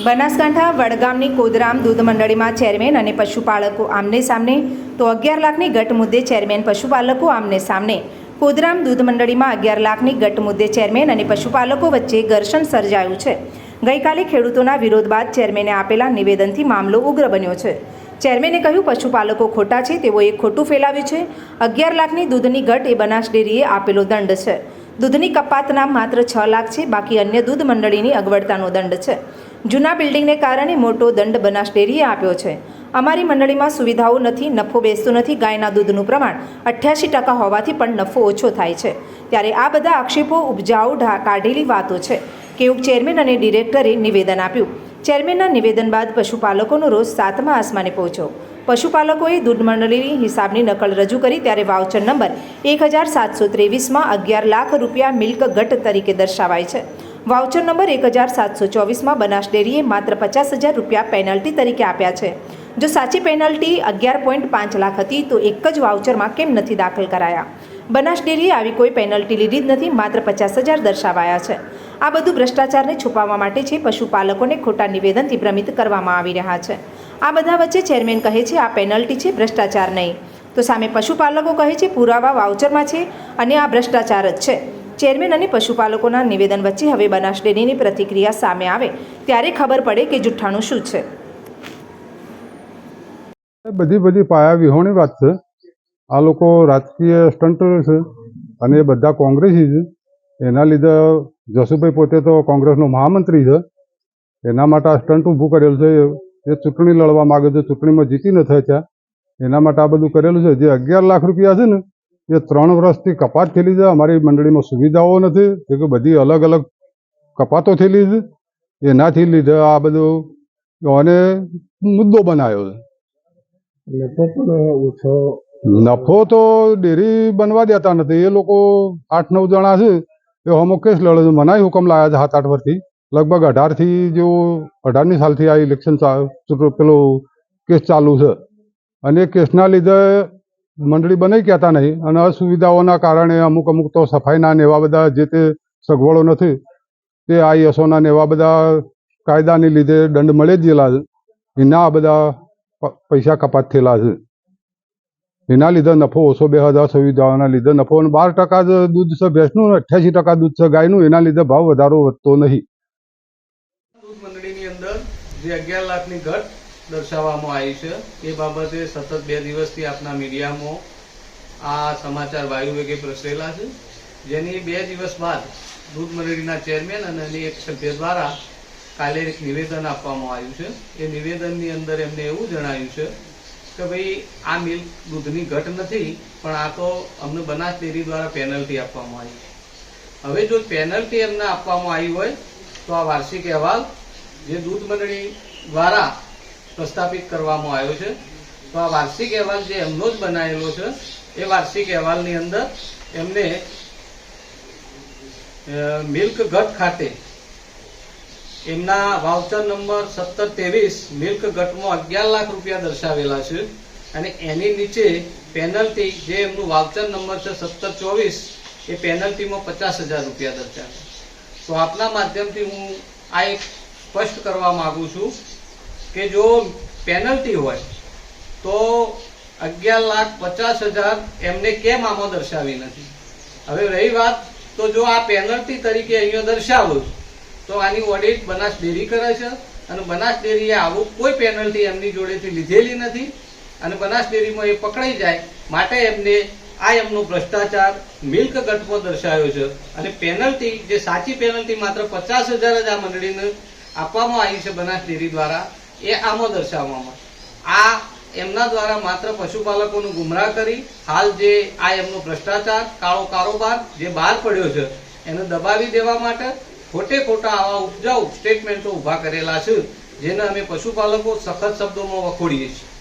બનાસકાંઠા, વડગામની કોદરામ દૂધ મંડળીમાં ચેરમેન અને પશુપાલકો આમને સામને. તો અગિયાર લાખની ગટ મુદ્દે ચેરમેન, પશુપાલકો આમને સામને. કોદરામ દૂધ મંડળીમાં અગિયાર લાખની ગટ મુદ્દે ચેરમેન અને પશુપાલકો વચ્ચે ઘર્ષણ સર્જાયું છે. ગઈકાલે ખેડૂતોના વિરોધ બાદ ચેરમેને આપેલા નિવેદનથી મામલો ઉગ્ર બન્યો છે. ચેરમેને કહ્યું, પશુપાલકો ખોટા છે તેઓએ ખોટું ફેલાવ્યું છે. અગિયાર લાખની દૂધની ઘટ એ બનાસ ડેરીએ આપેલો દંડ છે. દૂધની કપાતના માત્ર છ લાખ છે, બાકી અન્ય દૂધ મંડળીની અગવડતાનો દંડ છે. જૂના બિલ્ડિંગને કારણે મોટો દંડ બનાસ ડેરીએ આપ્યો છે. અમારી મંડળીમાં સુવિધાઓ નથી, નફો બેસતો નથી, ગાયના દૂધનું પ્રમાણ અઠ્યાસી ટકા હોવાથી પણ નફો ઓછો થાય છે. ત્યારે આ બધા આક્ષેપો ઉપજાઉ કાઢેલી વાતો છે. કેવું ચેરમેન અને ડિરેક્ટરે નિવેદન આપ્યું. ચેરમેનના નિવેદન બાદ પશુપાલકોનો રોષ સાતમા આસમાને પહોંચ્યો. પશુપાલકોએ દૂધ મંડળીની હિસાબની નકલ રજૂ કરી ત્યારે વાઉચર નંબર એક હજાર સાતસો ત્રેવીસમાં અગિયાર લાખ રૂપિયા મિલ્ક ઘટ તરીકે દર્શાવાય છે. વાઉચર નંબર એક હજાર સાતસો ચોવીસમાં બનાસ ડેરીએ માત્ર પચાસ હજાર રૂપિયા પેનલ્ટી તરીકે આપ્યા છે. જો સાચી પેનલ્ટી અગિયાર પોઈન્ટ પાંચ લાખ હતી, તો એક જ વાઉચરમાં કેમ નથી દાખલ કરાયા? બનાસ ડેરીએ આવી કોઈ પેનલ્ટી લીધી જ નથી, માત્ર પચાસ હજાર દર્શાવાયા છે. આ બધું ભ્રષ્ટાચારને છુપાવવા માટે છે, પશુપાલકોને ખોટા નિવેદનથી ભ્રમિત કરવામાં આવી રહ્યા છે. આ બધા વચ્ચે ચેરમેન કહે છે, આ પેનલ્ટી છે, ભ્રષ્ટાચાર નહીં. તો સામે પશુપાલકો કહે છે, પુરાવા વાઉચરમાં છે અને આ ભ્રષ્ટાચાર જ છે. ચેરમેન અને પશુપાલકોના નિવેદન વચ્ચે હવે બનાસ ડેરીની પ્રતિક્રિયા સામે આવે ત્યારે ખબર પડે કે જુઠ્ઠાણું શું છે. બધી બધી પાયા વિહોણી વાત છે. આ લોકો રાજકીય સ્ટન્ટ છે અને એ બધા કોંગ્રેસી છે. એના લીધે જસુભાઈ પોતે તો કોંગ્રેસનો મહામંત્રી છે. એના માટે આ સ્ટન્ટ ઊભું કરેલું છે. એ ચૂંટણી લડવા માગે છે. ચૂંટણીમાં જીતી ન થાય ત્યાં. એના માટે આ બધું કરેલું છે. જે અગિયાર લાખ રૂપિયા છે ને એ ત્રણ વર્ષથી કપાત થયેલી છે અમારી મંડળીમાં સુવિધાઓ નથી એ કે બધી અલગ અલગ કપાતો થયેલી છે. એનાથી લીધે આ બધું અને મુદ્દો બનાવ્યો છે. નફો તો ડેરી બનવા દેતા નથી એ લોકો આઠ નવ જણા છે એ હમો કેસ લડે છે મનાય હુકમ લાયા છે સાત આઠ વર્ષથી. લગભગ અઢારથી જો અઢારની સાલથી આ ઇલેક્શન પેલો કેસ ચાલુ છે. અને કેસના લીધે મંડળી બનાવી કહેતા નહીં. અને અસુવિધાઓના કારણે અમુક અમુક તો સફાઈના ને એવા બધા જે તે સગવડો નથી, તે આઈએસઓના ને એવા બધા કાયદાને લીધે દંડ મળે જ ગયેલા છે. એના આ બધા પૈસા કપાત થયેલા છે. એના લીધે નફો ઓછો બે હજાર સુવિધાઓના લીધે નફો અને બાર ટકા દૂધ છે, ભેંસનું અઠ્યાસી ટકા દૂધ છે, ગાયનું. એના લીધે ભાવ વધારો વધતો નહીં. દૂધ મંડળીની અંદર જે અગિયાર લાખની ઘટ દર્શાવવામાં આવી છે. એ બાબતે સતત બે દિવસથી આપના મીડિયામાં આ સમાચાર વાયુ વેગે પ્રસરેલા છે. જેની બે દિવસ બાદ દૂધ મંડળીના ચેરમેન અને એની એક સભ્ય દ્વારા કાલે એક નિવેદન આપવામાં આવ્યું છે. એ નિવેદનની અંદર એમને એવું જણાવ્યું છે કે ભાઈ, આ મિલ્ક દૂધની ઘટ નથી, પણ આ તો અમને બનાસ ડેરી દ્વારા પેનલ્ટી આપવામાં આવી છે. હવે જો પેનલ્ટી એમને આપવામાં આવી હોય, તો આ વાર્ષિક અહેવાલ જે દૂધ મંડળી દ્વારા પ્રસ્થાપિત કરવામાં આવ્યો છે. તો આ વાર્ષિક અહેવાલ જે એમનો જ બનાવેલો છે, એ વાર્ષિક અહેવાલની અંદર એમને મિલ્ક ગટ ખાતે એમના વાઉચર નંબર સત્તર ત્રેવીસ મિલ્ક ગટમાં અગિયાર લાખ રૂપિયા દર્શાવેલા છે. અને એની નીચે પેનલ્ટી જે એમનું વાઉચર નંબર છે સત્તર ચોવીસ, એ પેનલ્ટીમાં પચાસ હજાર રૂપિયા દર્શાવે. તો આપના માધ્યમથી હું આ એક સ્પષ્ટ કરવા માગું છું કે જો પેનલ્ટી હોય, તો અગિયાર લાખ પચાસ હજાર એમને કેમ આમાં દર્શાવી નથી? હવે રહી વાત, તો જો આ પેનલ્ટી તરીકે અહીંયા દર્શાવું, તો આની ઓડિટ બનાસ ડેરી કરે છે અને બનાસ ડેરીએ આવું કોઈ પેનલ્ટી એમની જોડેથી લીધેલી નથી અને બનાસ ડેરીમાં એ પકડાઈ જાય માટે એમને આ એમનો ભ્રષ્ટાચાર મિલ્ક ગટમાં દર્શાવ્યો છે. અને પેનલ્ટી જે સાચી પેનલ્ટી માત્ર પચાસ હજાર જ આ મંડળીને આપવામાં આવી છે બનાસ ડેરી દ્વારા એ આમાં દર્શાવવામાં. આ એમના દ્વારા માત્ર પશુપાલકોનું ગુમરાહ કરી, હાલ જે આ એમનો ભ્રષ્ટાચાર, કાળો કારોબાર જે બહાર પડ્યો છે, એને દબાવી દેવા માટે ખોટે ખોટા આવા ઉપજાઉ સ્ટેટમેન્ટો ઊભા કરેલા છે, જેને અમે પશુપાલકો સખત શબ્દોમાં વખોડીએ છીએ.